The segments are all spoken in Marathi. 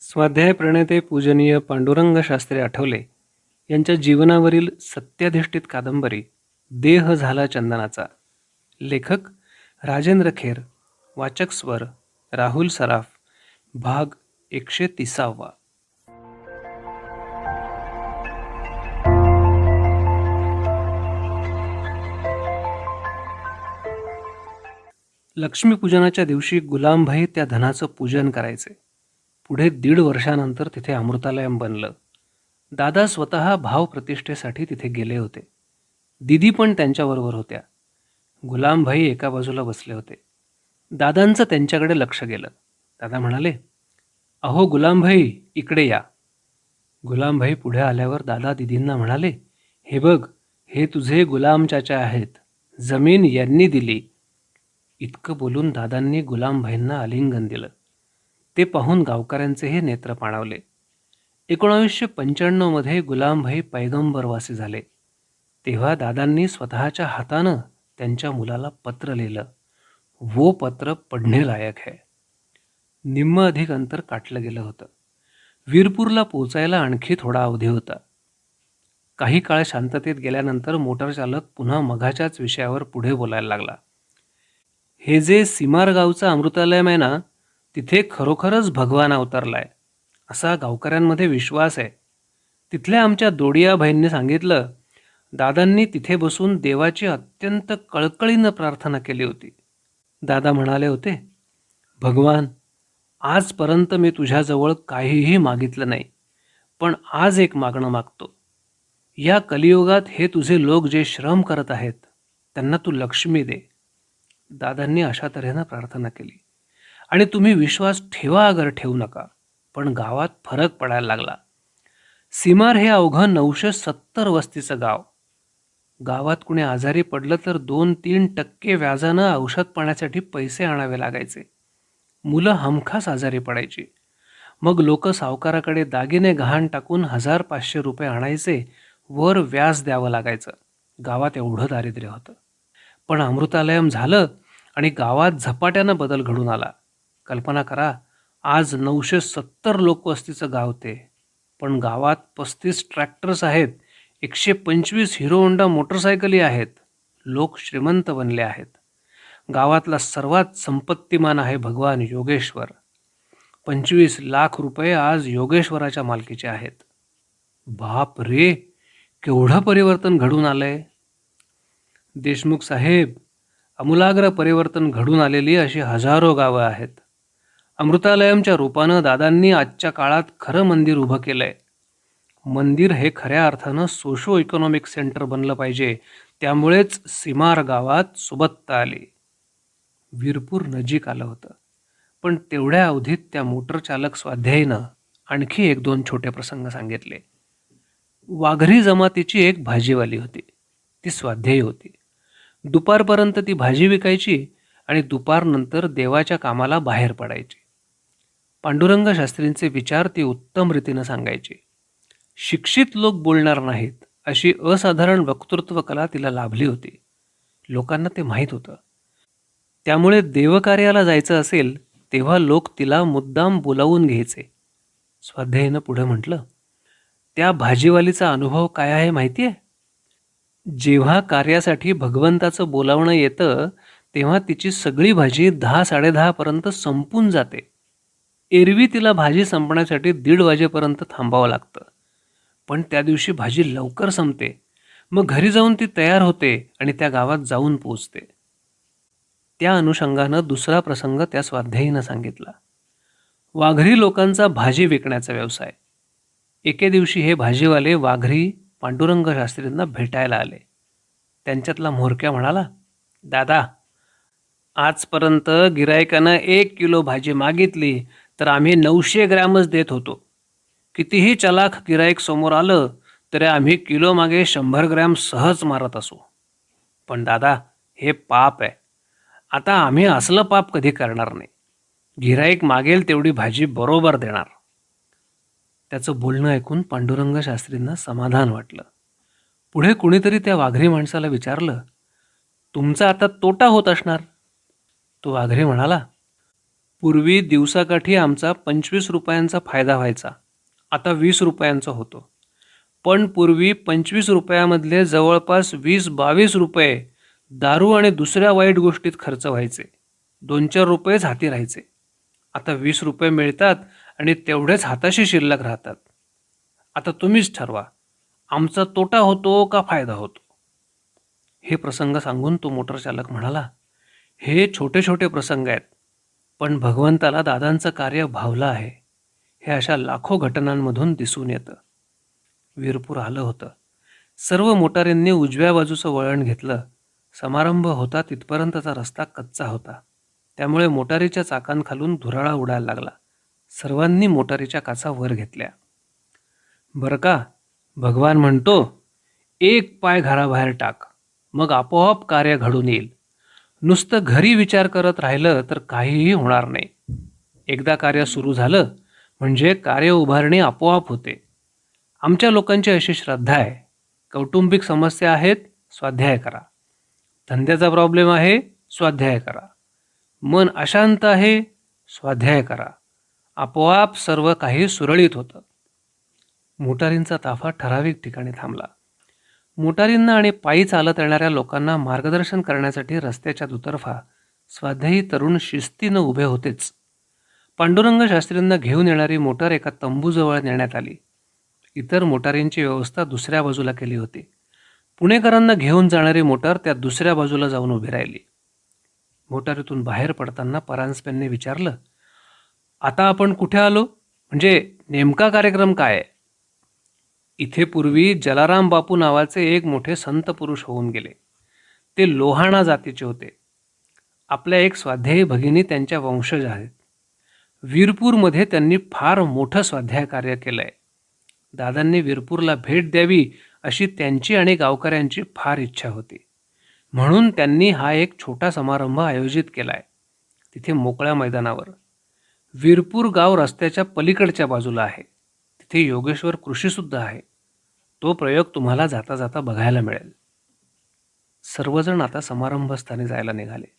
स्वाध्याय प्रणेते पूजनीय पांडुरंग शास्त्री आठवले यांच्या जीवनावरील सत्याधिष्ठित कादंबरी देह झाला चंदनाचा. लेखक राजेंद्र खेर वाचक स्वर राहुल सराफ भाग एकशे तिसावा. लक्ष्मीपूजनाच्या दिवशी गुलामभाई त्या धनाचं पूजन करायचे. पुढे दीड वर्षानंतर तिथे अमृतालयम बनलं. दादा स्वतः भावप्रतिष्ठेसाठी तिथे गेले होते. दिदी पण त्यांच्याबरोबर होत्या. गुलामभाई एका बाजूला बसले होते. दादांचं त्यांच्याकडे लक्ष गेलं. दादा म्हणाले अहो गुलामभाई इकडे या. गुलामभाई पुढे आल्यावर दादा दिदींना म्हणाले हे बघ हे तुझे गुलाम चाचा आहेत. जमीन यांनी दिली. इतकं बोलून दादांनी गुलामभाईंना आलिंगन दिलं. ते पाहून गावकऱ्यांचेही नेत्र पाणावले. एकोणावीसशे पंच्याण्णवमध्ये गुलामभाई पैगंबरवासी झाले. तेव्हा दादांनी स्वतःच्या हातानं त्यांच्या मुलाला पत्र लिहिलं. वो पत्र पडणे लायक आहे निम्म अधिक अंतर काटलं गेलं होतं. वीरपूरला पोचायला आणखी थोडा अवधी होता. काही काळ शांततेत गेल्यानंतर मोटार चालक पुन्हा मघाच्याच विषयावर पुढे बोलायला लागला. हे जे सीमार गावचं अमृतालयम आहे ना तिथे खरोखरच भगवान अवतरलाय असा गावकऱ्यांमध्ये विश्वास आहे. तिथल्या आमच्या दोडियाबाईंनी सांगितलं दादांनी तिथे बसून देवाची अत्यंत कळकळीनं प्रार्थना केली होती. दादा म्हणाले होते भगवान आजपर्यंत मी तुझ्याजवळ काहीही मागितलं नाही पण आज एक मागणं मागतो. या कलियुगात हे तुझे लोक जे श्रम करत आहेत त्यांना तू लक्ष्मी दे. दादांनी अशा तऱ्हेनं प्रार्थना केली. आणि तुम्ही विश्वास ठेवा अगर ठेवू नका. पण गावात फरक पडायला लागला. सीमार हे अवघं नऊशे सत्तर वस्तीचं गाव. गावात कुणी आजारी पडलं तर दोन तीन टक्के व्याजानं औषध पाण्यासाठी पैसे आणावे लागायचे. मुलं हमखास आजारी पडायची. मग लोक सावकाराकडे दागिने गहाण टाकून हजार पाचशे रुपये आणायचे वर व्याज द्यावं लागायचं. गावात एवढं दारिद्र्य होतं. पण अमृतालयम झालं आणि गावात झपाट्यानं बदल घडून आला. कल्पना करा आज नऊशे सत्तर लोकवस्तीचं गाव ते. पण गावात पस्तीस ट्रॅक्टर्स आहेत एकशे पंचवीस हिरो होंडा मोटरसायकली आहेत लोक श्रीमंत बनले आहेत. गावातला सर्वात संपत्तीमान आहे भगवान योगेश्वर. पंचवीस लाख रुपये आज योगेश्वराच्या मालकीचे आहेत. बाप रे केवढं परिवर्तन घडून आलंय? देशमुख साहेब अमूलाग्र परिवर्तन घडून आलेली अशी हजारो गावं आहेत. अमृतालयमच्या रूपानं दादांनी आजच्या काळात खरं मंदिर उभं केलंय. मंदिर हे खऱ्या अर्थानं सोशो इकॉनॉमिक सेंटर बनलं पाहिजे. त्यामुळेच सीमार गावात सुबत्ता आली. वीरपूर नजीक आलं होतं. पण तेवढ्या अवधीत त्या मोटर चालक स्वाध्यायीनं आणखी एक दोन छोटे प्रसंग सांगितले. वाघरी जमातीची एक भाजीवाली होती. ती स्वाध्यायी होती. दुपारपर्यंत ती भाजी विकायची आणि दुपारनंतर देवाच्या कामाला बाहेर पडायची. पांडुरंग शास्त्रींचे विचार ती उत्तम रीतीनं सांगायची. शिक्षित लोक बोलणार नाहीत अशी असाधारण वक्तृत्व कला तिला लाभली होती. लोकांना ते माहीत होतं. त्यामुळे देवकार्याला जायचं असेल तेव्हा लोक तिला मुद्दाम बोलावून घ्यायचे. स्वाध्यायीनं पुढं म्हटलं त्या भाजीवालीचा अनुभव काय आहे माहिती आहे जेव्हा कार्यासाठी भगवंताचं बोलावणं येतं तेव्हा तिची सगळी भाजी दहा साडेदहापर्यंत संपून जाते. एरवी तिला भाजी संपण्यासाठी दीड वाजेपर्यंत थांबावं लागतं. पण त्या दिवशी भाजी लवकर संपते. मग घरी जाऊन ती तयार होते आणि त्या गावात जाऊन पोचते त्या अनुषंगानं दुसरा प्रसंग त्या स्वाध्यायीनं सांगितला. वाघरी लोकांचा भाजी विकण्याचा व्यवसाय. एके दिवशी हे भाजीवाले वाघरी पांडुरंग शास्त्रींना भेटायला आले. त्यांच्यातला म्होरक्या म्हणाला दादा आजपर्यंत गिरायकानं एक किलो भाजी मागितली तर आम्ही नऊशे ग्रॅमच देत होतो. कितीही चलाख गिराईक समोर आलं तरी आम्ही किलो मागे शंभर ग्रॅम सहज मारत असू. पण दादा हे पाप आहे. आता आम्ही असलं पाप कधी करणार नाही. गिराईक मागेल तेवढी भाजी बरोबर देणार. त्याचं बोलणं ऐकून पांडुरंग शास्त्रींना समाधान वाटलं. पुढे कुणीतरी त्या वाघरी माणसाला विचारलं तुमचा आता तोटा होत असणार? तो वाघरी म्हणाला पूर्वी दिवसाकाठी आमचा पंचवीस रुपयांचा फायदा व्हायचा. आता वीस रुपयांचा होतो. पण पूर्वी पंचवीस रुपयामधले जवळपास वीस बावीस रुपये दारू आणि दुसऱ्या वाईट गोष्टीत खर्च व्हायचे. दोन चार रुपयेच हाती राहायचे. आता वीस रुपये मिळतात आणि तेवढेच हाताशी शिल्लक राहतात. आता तुम्हीच ठरवा आमचा तोटा होतो का फायदा होतो? हे प्रसंग सांगून तो मोटरचालक म्हणाला हे छोटे छोटे प्रसंग आहेत. पण भगवंताला दादांचं कार्य भावलं आहे. हे अशा लाखो घटनांमधून दिसून येतं. वीरपूर आलं होतं. सर्व मोटारींनी उजव्या बाजूचं वळण घेतलं. समारंभ होता तिथपर्यंतचा रस्ता कच्चा होता. त्यामुळे मोटारीच्या चाकांखालून धुराळा उडायला लागला. सर्वांनी मोटारीच्या काचा वर घेतल्या. बरं का? भगवान म्हणतो एक पाय घराबाहेर टाक. मग आपोआप कार्य घडून येईल. नुसतं घरी विचार करत राहिलं तर काहीही होणार नाही. एकदा कार्य सुरू झालं म्हणजे कार्य उभारणी आपोआप होते. आमच्या लोकांची अशी श्रद्धा आहे. कौटुंबिक समस्या आहेत स्वाध्याय करा. धंद्याचा प्रॉब्लेम आहे स्वाध्याय करा. मन अशांत आहे स्वाध्याय करा. आपोआप सर्व काही सुरळीत होतं. मोटारींचा ताफा ठराविक ठिकाणी थांबला. मोटारींना आणि पायी चालत येणाऱ्या लोकांना मार्गदर्शन करण्यासाठी रस्त्याच्या दुतर्फा स्वाध्यायी तरुण शिस्तीनं उभे होतेच. पांडुरंग शास्त्रींना घेऊन येणारी मोटार एका तंबूजवळ नेण्यात आली. इतर मोटारींची व्यवस्था दुसऱ्या बाजूला केली होती. पुणेकरांना घेऊन जाणारी मोटार त्या दुसऱ्या बाजूला जाऊन उभी राहिली. मोटारीतून बाहेर पडताना परांजपेंनी विचारलं आता आपण कुठे आलो? म्हणजे नेमका कार्यक्रम काय आहे? इथे पूर्वी जलाराम बापू नावाचे एक मोठे संत पुरुष होऊन गेले. ते लोहाणा जातीचे होते. आपल्या एक स्वाध्यायी भगिनी त्यांच्या वंशज आहेत. वीरपूरमध्ये त्यांनी फार मोठं स्वाध्याय कार्य केलं आहे दादांनी वीरपूरला भेट द्यावी अशी त्यांची आणि गावकऱ्यांची फार इच्छा होती. म्हणून त्यांनी हा एक छोटा समारंभ आयोजित केला आहे तिथे मोकळ्या मैदानावर. वीरपूर गाव रस्त्याच्या पलीकडच्या बाजूला आहे. तिथे योगेश्वर कृषीसुद्धा आहे. तो प्रयोग तुम्हाला जाता जाता बघायला मिळेल. सर्वजण आता समारंभस्थानी जायला निघाले.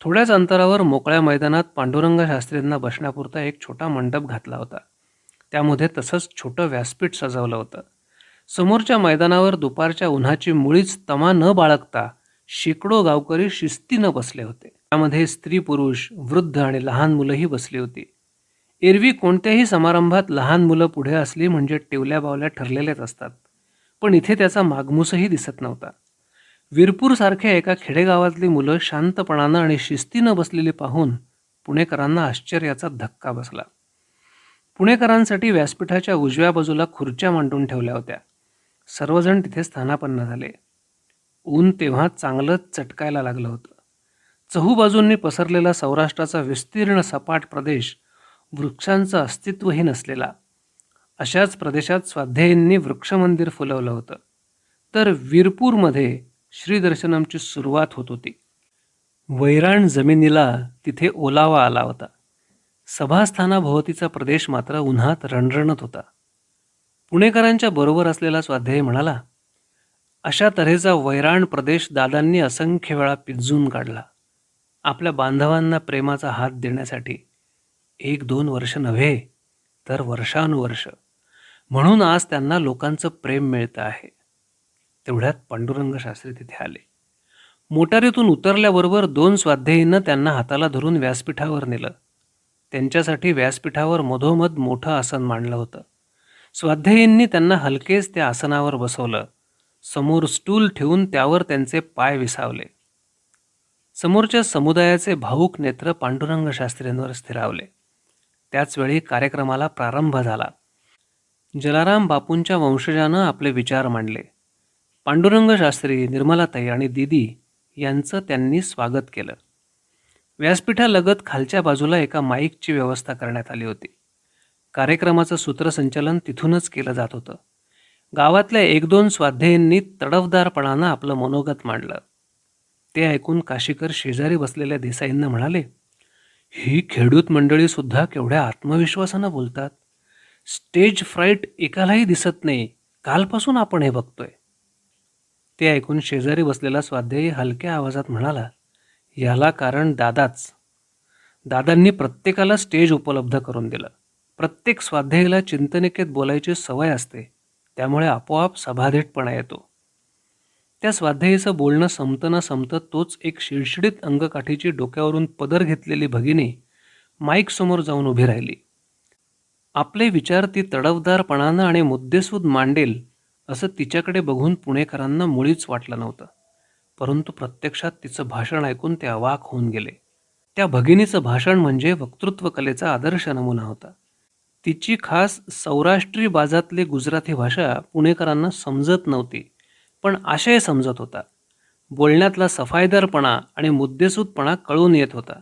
थोड्याच अंतरावर मोकळ्या मैदानात पांडुरंग शास्त्रींना बसण्यापुरता एक छोटा मंडप घातला होता. त्यामध्ये तसंच छोटं व्यासपीठ सजवलं होतं. समोरच्या मैदानावर दुपारच्या उन्हाची मुळीच तमा न बाळगता शेकडो गावकरी शिस्तीनं बसले होते. त्यामध्ये स्त्री पुरुष वृद्ध आणि लहान मुलंही बसली होती. एरवी कोणत्याही समारंभात लहान मुलं पुढे असली म्हणजे टिवल्या बावल्या ठरलेल्याच असतात. पण इथे त्याचा मागमूसही दिसत नव्हता. वीरपूरसारख्या एका खेडेगावातली मुलं शांतपणानं आणि शिस्तीनं बसलेली पाहून पुणेकरांना आश्चर्याचा धक्का बसला. पुणेकरांसाठी व्यासपीठाच्या उजव्या बाजूला खुर्च्या मांडून ठेवल्या होत्या. सर्वजण तिथे स्थानापन्न झाले. ऊन तेव्हा चांगलंच चटकायला लागलं होतं. चहूबाजूंनी पसरलेला सौराष्ट्राचा विस्तीर्ण सपाट प्रदेश वृक्षांचं अस्तित्वही नसलेला. अशाच प्रदेशात स्वाध्यायींनी वृक्षमंदिर फुलवलं होतं. तर वीरपूरमध्ये श्रीदर्शनमची सुरुवात होत होती. वैराण जमिनीला तिथे ओलावा आला होता. सभास्थानाभोवतीचा प्रदेश मात्र उन्हात रणरणत होता. पुणेकरांच्या बरोबर असलेला स्वाध्यायी म्हणाला अशा तऱ्हेचा वैराण प्रदेश दादांनी असंख्य वेळा पिंजून काढला. आपल्या बांधवांना प्रेमाचा हात देण्यासाठी एक दोन वर्ष नव्हे तर वर्षानुवर्ष. म्हणून आज त्यांना लोकांचं प्रेम मिळतं आहे. तेवढ्यात पांडुरंग शास्त्री तिथे आले. मोटारीतून उतरल्याबरोबर दोन स्वाध्यायींना त्यांना हाताला धरून व्यासपीठावर नेलं. त्यांच्यासाठी व्यासपीठावर मधोमध मोठं आसन मांडलं होतं. स्वाध्यायींनी त्यांना हलकेच त्या आसनावर बसवलं. समोर स्टूल ठेवून त्यावर त्यांचे पाय विसावले. समोरच्या समुदायाचे भाऊक नेत्र पांडुरंग शास्त्रींवर स्थिरावले. त्याचवेळी कार्यक्रमाला प्रारंभ झाला. जलाराम बापूंच्या वंशजानं आपले विचार मांडले. पांडुरंग शास्त्री निर्मलाताई आणि दिदी यांचं त्यांनी स्वागत केलं. व्यासपीठालगत खालच्या बाजूला एका माईकची व्यवस्था करण्यात आली होती. कार्यक्रमाचं सूत्रसंचलन तिथूनच केलं जात होतं. गावातल्या एक दोन स्वाध्यायींनी तडफदारपणानं आपलं मनोगत मांडलं. ते ऐकून काशीकर शेजारी बसलेल्या देसाईंना म्हणाले ही खेडूत मंडळी सुद्धा केवढ्या आत्मविश्वासानं बोलतात? स्टेज फ्राईट एकालाही दिसत नाही. कालपासून आपण हे बघतोय. ते ऐकून शेजारी बसलेला स्वाध्यायी हलक्या आवाजात म्हणाला याला कारण दादाच. दादांनी प्रत्येकाला स्टेज उपलब्ध करून दिलं. प्रत्येक स्वाध्यायीला चिंतनिकेत बोलायची सवय असते. त्यामुळे आपोआप सभाधीटपणा येतो. त्या स्वाध्यायीचं बोलणं संपतं न संपतं तोच एक शिडशिडीत अंगकाठीची डोक्यावरून पदर घेतलेली भगिनी माईकसमोर जाऊन उभी राहिली. आपले विचार ती तडवदारपणानं आणि मुद्देसूद मांडेल असं तिच्याकडे बघून पुणेकरांना मुळीच वाटलं नव्हतं. परंतु प्रत्यक्षात तिचं भाषण ऐकून ते अवाक होऊन गेले. त्या भगिनीचं भाषण म्हणजे वक्तृत्व कलेचा आदर्श नमुना होता. तिची खास सौराष्ट्री बाजातली गुजराती भाषा पुणेकरांना समजत नव्हती. पण आशय समजत होता. बोलण्यातला सफाईदारपणा आणि मुद्देसूदपणा कळून येत होता.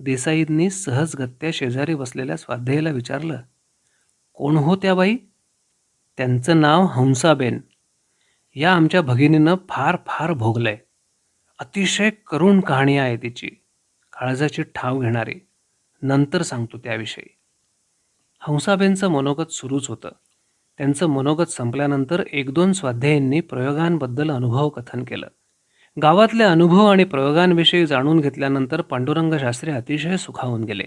देसाईंनी सहजगत्या शेजारी बसलेल्या स्वाध्यायाला विचारलं कोण हो त्या बाई? त्यांचं नाव हंसाबेन. या आमच्या भगिनीनं फार फार भोगलंय. अतिशय करुण कहाणी आहे तिची. काळजाची ठाव घेणारी. नंतर सांगतो त्याविषयी. हंसाबेनचं मनोगत सुरूच होतं. त्यांचं मनोगत संपल्यानंतर एक दोन स्वाध्यायांनी प्रयोगांबद्दल अनुभव कथन केलं. गावातले अनुभव आणि प्रयोगांविषयी जाणून घेतल्यानंतर पांडुरंग शास्त्री अतिशय सुखावून गेले.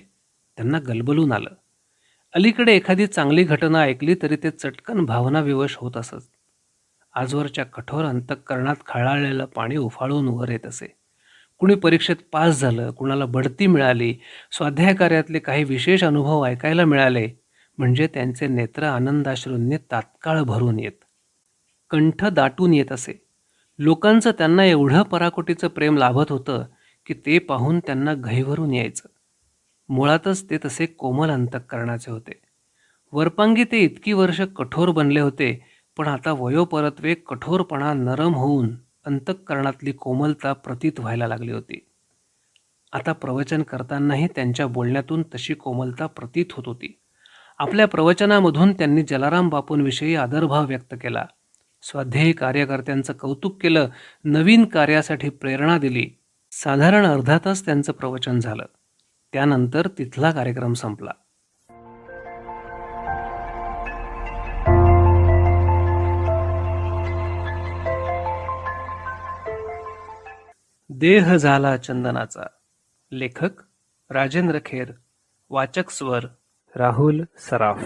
त्यांना गलबलून आलं. अलीकडे एखादी चांगली घटना ऐकली तरी ते चटकन भावनाविवश होत असत. आजवरच्या कठोर अंतःकरणात खळाळलेलं पाणी उफाळून वर येत असे. कुणी परीक्षेत पास झालं कुणाला बढती मिळाली स्वाध्याय कार्यातले काही विशेष अनुभव ऐकायला मिळाले म्हणजे त्यांचे नेत्र आनंदाश्रूंनी तात्काळ भरून येत. कंठ दाटून येत असे. लोकांचं त्यांना एवढं पराकोटीचं प्रेम लाभत होतं की ते पाहून त्यांना घैभरून यायचं. मुळातच ते तसे कोमल अंतःकरणाचे होते. वरपांगी ते इतकी वर्ष कठोर बनले होते पण आता वयोपरत्वे कठोरपणा नरम होऊन अंतःकरणातली कोमलता प्रतीत व्हायला लागली होती. आता प्रवचन करतानाही त्यांच्या बोलण्यातून तशी कोमलता प्रतीत होत होती. आपल्या प्रवचनामधून त्यांनी जलाराम बापूंविषयी आदरभाव व्यक्त केला. स्वाध्यायी कार्यकर्त्यांचं कौतुक केलं नवीन कार्यासाठी प्रेरणा दिली. साधारण अर्धा तास त्यांचं प्रवचन झालं. त्यानंतर तिथला कार्यक्रम संपला. देह झाला चंदनाचा. लेखक राजेंद्र खेर. वाचक स्वर राहुल सराफ